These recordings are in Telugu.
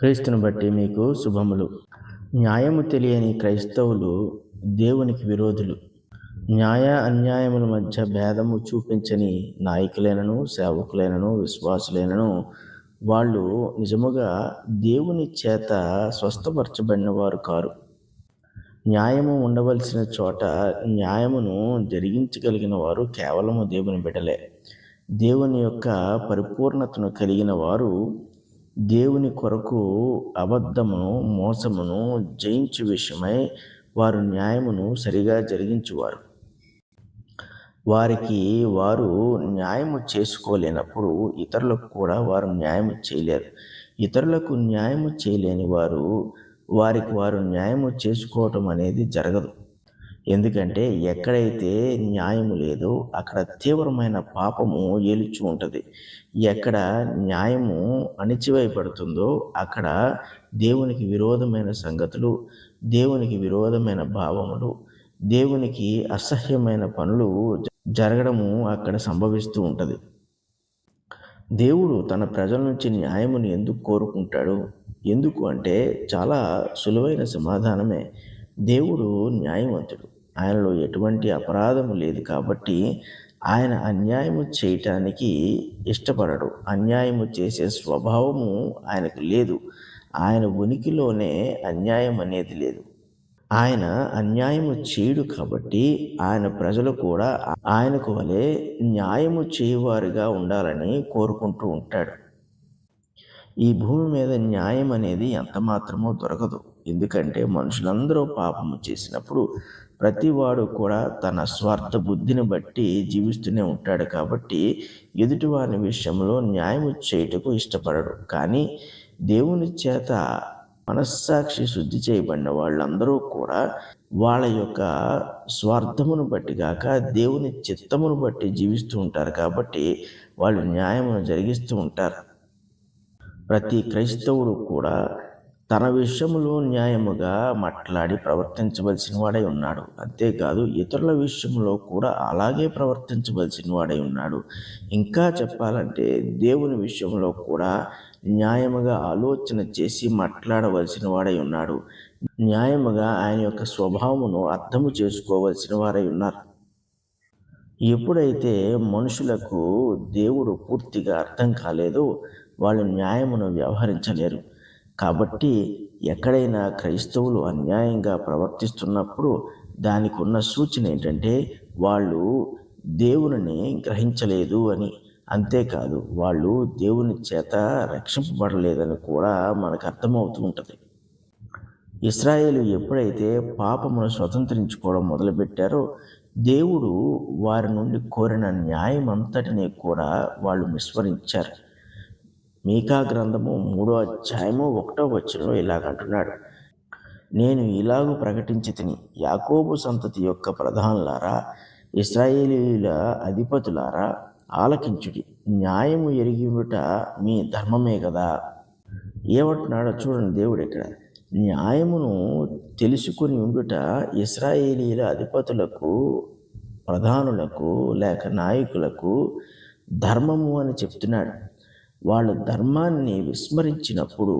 క్రీస్తును బట్టి మీకు శుభములు. న్యాయము తెలియని క్రైస్తవులు దేవునికి విరోధులు. న్యాయ అన్యాయముల మధ్య భేదము చూపించని నాయకులైనను సేవకులైనను విశ్వాసులైనను వాళ్ళు నిజముగా దేవుని చేత స్వస్థపరచబడిన వారు కారు. న్యాయము ఉండవలసిన చోట న్యాయమును జరిగించగలిగిన వారు కేవలము దేవుని బిడ్డలే. దేవుని యొక్క పరిపూర్ణతను కలిగిన వారు దేవుని కొరకు అబద్ధమును మోసమును జయించు విషయమై వారు న్యాయమును సరిగా జరిగించువారు. వారికి వారు న్యాయము చేసుకోలేనప్పుడు ఇతరులకు కూడా వారు న్యాయము చేయలేరు. ఇతరులకు న్యాయము చేయలేని వారు వారికి వారు న్యాయము చేసుకోవటం అనేది జరగదు. ఎందుకంటే ఎక్కడైతే న్యాయము లేదో అక్కడ తీవ్రమైన పాపము ఏలుచు ఉంటుంది. ఎక్కడ న్యాయము అణిచివేయబడుతుందో అక్కడ దేవునికి విరోధమైన సంగతులు దేవునికి విరోధమైన భావములు దేవునికి అసహ్యమైన పనులు జరగడము అక్కడ సంభవిస్తూ ఉంటుంది. దేవుడు తన ప్రజల నుంచి న్యాయమును ఎందుకు కోరుకుంటాడు? ఎందుకు అంటే చాలా సులువైన సమాధానమే. దేవుడు న్యాయవంతుడు. ఆయనలో ఎటువంటి అపరాధము లేదు కాబట్టి ఆయన అన్యాయము చేయటానికి ఇష్టపడడు. అన్యాయము చేసే స్వభావము ఆయనకు లేదు. ఆయన ఉనికిలోనే అన్యాయం అనేది లేదు. ఆయన అన్యాయము చేయడు కాబట్టి ఆయన ప్రజలు కూడా ఆయనకు వలె న్యాయము చేయవారుగా ఉండాలని కోరుకుంటూ ఉంటాడు. ఈ భూమి మీద న్యాయం అనేది ఎంత మాత్రమో దొరకదు. ఎందుకంటే మనుషులందరూ పాపము చేసినప్పుడు ప్రతివాడు కూడా తన స్వార్థ బుద్ధిని బట్టి జీవిస్తూనే ఉంటాడు కాబట్టి ఎదుటివారి విషయంలో న్యాయం చేయుటకు ఇష్టపడడు కానీ దేవుని చేత మనస్సాక్షి శుద్ధి చేయబడిన వాళ్ళందరూ కూడా వాళ్ళ యొక్క స్వార్థమును బట్టి కాక దేవుని చిత్తమును బట్టి జీవిస్తూ ఉంటారు కాబట్టి వాళ్ళు న్యాయమును జరిగిస్తూ ఉంటారు. ప్రతి క్రైస్తవుడు కూడా తన విషయంలో న్యాయముగా మాట్లాడి ప్రవర్తించవలసిన వాడై ఉన్నాడు. అంతేకాదు ఇతరుల విషయంలో కూడా అలాగే ప్రవర్తించవలసిన వాడై ఉన్నాడు. ఇంకా చెప్పాలంటే దేవుని విషయంలో కూడా న్యాయముగా ఆలోచన చేసి మాట్లాడవలసిన వాడై ఉన్నాడు. న్యాయముగా ఆయన యొక్క స్వభావమును అర్థము చేసుకోవలసిన వారై ఉన్నారు. ఎప్పుడైతే మనుషులకు దేవుడు పూర్తిగా అర్థం కాలేదో వాళ్ళు న్యాయమును వ్యవహరించలేరు. కాబట్టి ఎక్కడైనా క్రైస్తవులు అన్యాయంగా ప్రవర్తిస్తున్నప్పుడు దానికి ఉన్న సూచన ఏంటంటే వాళ్ళు దేవుని గ్రహించలేదు అని. అంతేకాదు వాళ్ళు దేవుని చేత రక్షింపబడలేదని కూడా మనకు అర్థమవుతూ ఉంటుంది. ఇస్రాయేలు ఎప్పుడైతే పాపమును స్వతంత్రించుకోవడం మొదలుపెట్టారో దేవుడు వారి నుండి కోరిన న్యాయం అంతటినీ కూడా వాళ్ళు విస్మరించారు. మీకా గ్రంథము మూడో అధ్యాయము ఒకటో వచ్చినలో ఇలాగంటున్నాడు నేను ఇలాగూ ప్రకటించి తిని యాకోబు సంతతి యొక్క ప్రధానులారా ఇస్రాయేలీల అధిపతులారా ఆలకించుడి. న్యాయము ఎరిగి ఉండుట మీ ధర్మమే కదా ఏమంటున్నాడో చూడండి దేవుడు ఇక్కడ. న్యాయమును తెలుసుకుని ఉండుట ఇస్రాయేలీల అధిపతులకు ప్రధానులకు లేక నాయకులకు ధర్మము అని చెప్తున్నాడు. వాళ్ళు ధర్మాన్ని విస్మరించినప్పుడు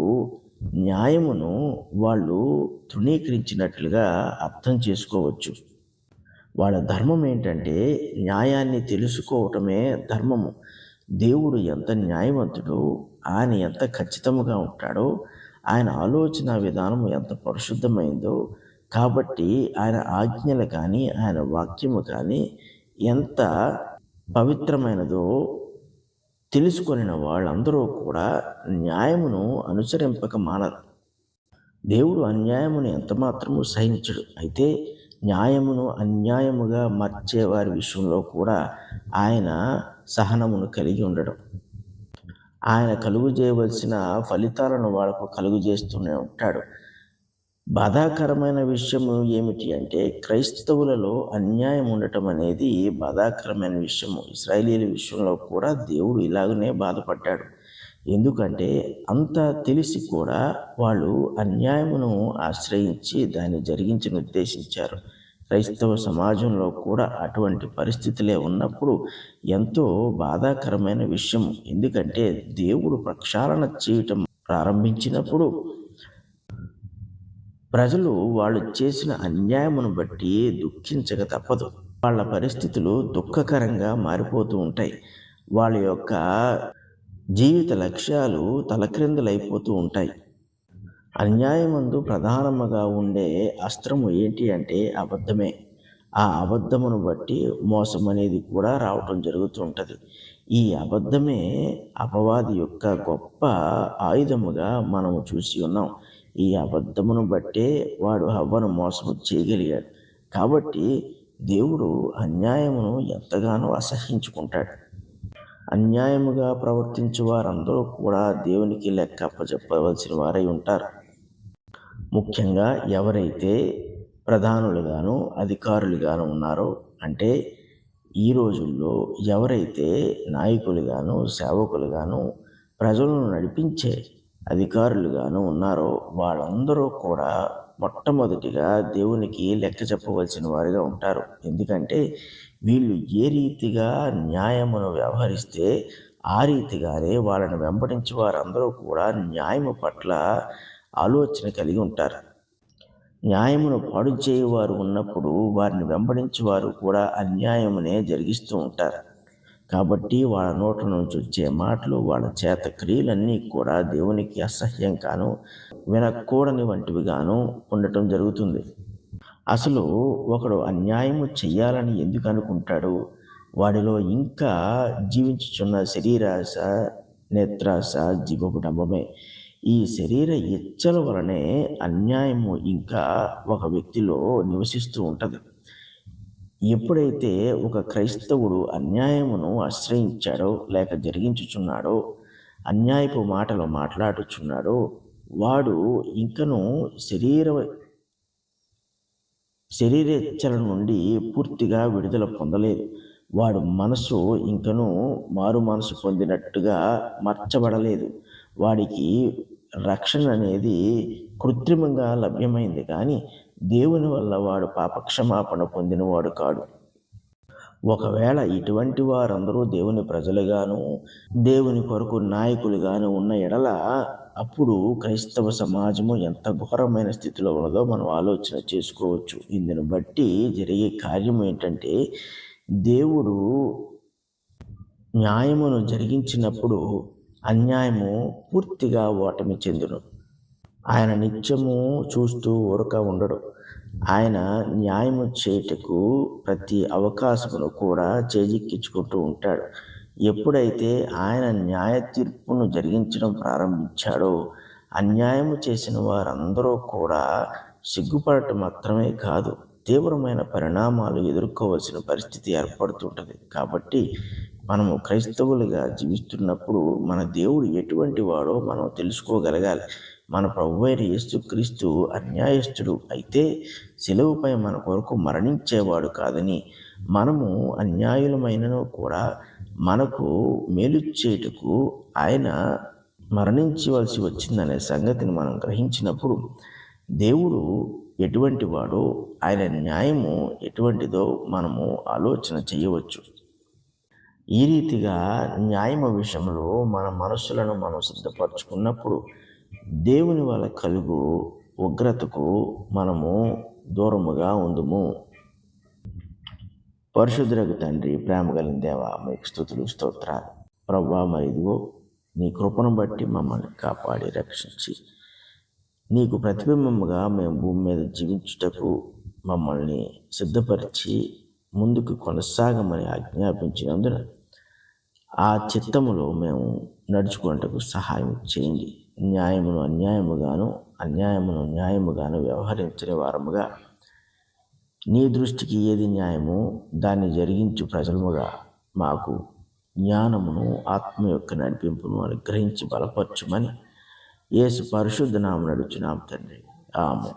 న్యాయమును వాళ్ళు తృణీకరించినట్లుగా అర్థం చేసుకోవచ్చు. వాళ్ళ ధర్మం ఏంటంటే న్యాయాన్ని తెలుసుకోవటమే ధర్మము. దేవుడు ఎంత న్యాయవంతుడో ఆయన ఎంత ఖచ్చితముగా ఉంటాడో ఆయన ఆలోచన విధానం ఎంత పరిశుద్ధమైందో కాబట్టి ఆయన ఆజ్ఞలు కానీ ఆయన వాక్యము కానీ ఎంత పవిత్రమైనదో తెలుసుకొనిన వాళ్ళందరూ కూడా న్యాయమును అనుసరింపక మానరు. దేవుడు అన్యాయమును ఎంతమాత్రము సహించడు. అయితే న్యాయమును అన్యాయముగా మార్చే వారి విషయంలో కూడా ఆయన సహనమును కలిగి ఉండడం. ఆయన కలుగు చేయవలసిన ఫలితాలను వాళ్ళకు కలుగు చేస్తూనే ఉంటాడు. బాధాకరమైన విషయం ఏమిటి అంటే క్రైస్తవులలో అన్యాయం ఉండటం అనేది బాధాకరమైన విషయము. ఇస్రాయేలీల విషయంలో కూడా దేవుడు ఇలాగనే బాధపడ్డాడు. ఎందుకంటే అంత తెలిసి కూడా వాళ్ళు అన్యాయమును ఆశ్రయించి దాన్ని జరిగించని ఉద్దేశించారు. క్రైస్తవ సమాజంలో కూడా అటువంటి పరిస్థితులే ఉన్నప్పుడు ఎంతో బాధాకరమైన విషయం ఎందుకంటే దేవుడు ప్రక్షాళన చేయటం ప్రారంభించినప్పుడు ప్రజలు వాళ్ళు చేసిన అన్యాయమును బట్టి దుఃఖించక తప్పదు. వాళ్ళ పరిస్థితులు దుఃఖకరంగా మారిపోతూ ఉంటాయి. వాళ్ళ యొక్క జీవిత లక్ష్యాలు తలక్రిందులైపోతూ ఉంటాయి. అన్యాయమందు ప్రధానముగా ఉండే అస్త్రము ఏంటి అంటే అబద్ధమే. ఆ అబద్ధమును బట్టి మోసం అనేది కూడా రావటం జరుగుతూ ఉంటుంది. ఈ అబద్ధమే అపవాది యొక్క గొప్ప ఆయుధముగా మనము చూసి ఉన్నాం. ఈ అబద్ధమును బట్టే వాడు హవ్వను మోసము చేయగలిగాడు. కాబట్టి దేవుడు అన్యాయమును ఎంతగానో అసహించుకుంటాడు అన్యాయముగా ప్రవర్తించే వారందరూ కూడా దేవునికి లెక్క అప్పచెప్పవలసిన వారై ఉంటారు. ముఖ్యంగా ఎవరైతే ప్రధానులుగాను అధికారులుగాను ఉన్నారో అంటే ఈ రోజుల్లో ఎవరైతే నాయకులుగాను సేవకులుగాను ప్రజలను నడిపించే అధికారులుగాను ఉన్నారో వాళ్ళందరూ కూడా మొట్టమొదటిగా దేవునికి లెక్క చెప్పవలసిన వారిగా ఉంటారు. ఎందుకంటే వీళ్ళు ఏ రీతిగా న్యాయమును వ్యవహరిస్తే ఆ రీతిగానే వాళ్ళని వెంబడించి వారందరూ కూడా న్యాయము పట్ల ఆలోచన కలిగి ఉంటారు. న్యాయమును పాడు చేయవారు ఉన్నప్పుడు వారిని వెంబడించి వారు కూడా అన్యాయమునే జరిగిస్తూ ఉంటారు. కాబట్టి వాళ్ళ నోట నుంచి వచ్చే మాటలు వాళ్ళ చేత క్రియలన్నీ కూడా దేవునికి అసహ్యం కాను వినకూడని వంటివిగాను ఉండటం జరుగుతుంది. అసలు ఒకడు అన్యాయము చెయ్యాలని ఎందుకు అనుకుంటాడు? వాడిలో ఇంకా జీవించుచున్న శరీరాశ నేత్రాశ జీవపు డంబమే ఈ శరీర ఇచ్చల వలనే అన్యాయము ఇంకా ఒక వ్యక్తిలో నివసిస్తూ ఉంటుంది. ఎప్పుడైతే ఒక క్రైస్తవుడు అన్యాయమును ఆశ్రయించాడో లేక జరిగించుచున్నాడో అన్యాయపు మాటలు మాట్లాడుచున్నాడో వాడు ఇంకను శరీర శరీరేచ్ఛల నుండి పూర్తిగా విడుదల పొందలేదు. వాడు మనసు ఇంకను మారు మనసు పొందినట్టుగా మార్చబడలేదు. వాడికి రక్షణ అనేది కృత్రిమంగా లభ్యమైంది. కానీ దేవుని వల్ల వాడు పాపక్షమాపణ పొందినవాడు కాడు. ఒకవేళ ఇటువంటి వారందరూ దేవుని ప్రజలుగాను దేవుని కొరకు నాయకులుగాను ఉన్న ఎడల అప్పుడు క్రైస్తవ సమాజము ఎంత ఘోరమైన స్థితిలో ఉన్నదో మనం ఆలోచన చేసుకోవచ్చు. ఇందును బట్టి జరిగే కార్యం ఏంటంటే దేవుడు న్యాయమును జరిగించినప్పుడు అన్యాయము పూర్తిగా ఓటమి చెందును. ఆయన నిత్యము చూస్తూ ఊరక ఉండడు. ఆయన న్యాయము చేయుటకు ప్రతి అవకాశమును కూడా చేజిక్కించుకుంటూ ఉంటాడు. ఎప్పుడైతే ఆయన న్యాయ తీర్పును జరిగించడం ప్రారంభించాడో అన్యాయము చేసిన వారందరూ కూడా సిగ్గుపడటం మాత్రమే కాదు తీవ్రమైన పరిణామాలు ఎదుర్కోవాల్సిన పరిస్థితి ఏర్పడుతుంటుంది. కాబట్టి మనము క్రైస్తవులుగా జీవిస్తున్నప్పుడు మన దేవుడు ఎటువంటి వాడో మనం తెలుసుకోగలగాలి. మన ప్రభు అయిన యేసుక్రీస్తు అన్యాయస్తుడు అయితే సెలవుపై మన కొరకు మరణించేవాడు కాదని మనము అన్యాయులమైనను కూడా మనకు మేలు చేయుటకు ఆయన మరణించవలసి వచ్చిందనే సంగతిని మనం గ్రహించినప్పుడు దేవుడు ఎటువంటి వాడో ఆయన న్యాయము ఎటువంటిదో మనము ఆలోచన చేయవచ్చు. ఈ రీతిగా న్యాయమ విషయంలో మన మనసులను మనం సిద్ధపరచుకున్నప్పుడు దేవుని వల్ల కలుగు ఉగ్రతకు మనము దూరముగా ఉందుము. పరిశుద్ధులకు తండ్రి ప్రేమ కలిగిన దేవ మీకు స్థుతులు స్తోత్రాలు. ప్రభా మరి ఇదిగో నీ కృపను బట్టి మమ్మల్ని కాపాడి రక్షించి నీకు ప్రతిబింబముగా మేము భూమి మీద జీవించుటకు మమ్మల్ని సిద్ధపరిచి ముందుకు కొనసాగమని ఆజ్ఞాపించినందున ఆ చిత్తములో మేము నడుచుకున్నటకు సహాయం చేయండి. న్యాయమును అన్యాయముగాను అన్యాయమును న్యాయముగాను వ్యవహరించని వారముగా. నీ దృష్టికి ఏది న్యాయమో దాన్ని జరిగించు ప్రజలముగా మాకు జ్ఞానమును ఆత్మ యొక్క నడిపింపును అనుగ్రహించి బలపరచుమని యేసు పరిశుద్ధ నామ నడుచున్నాం తండ్రి. ఆమె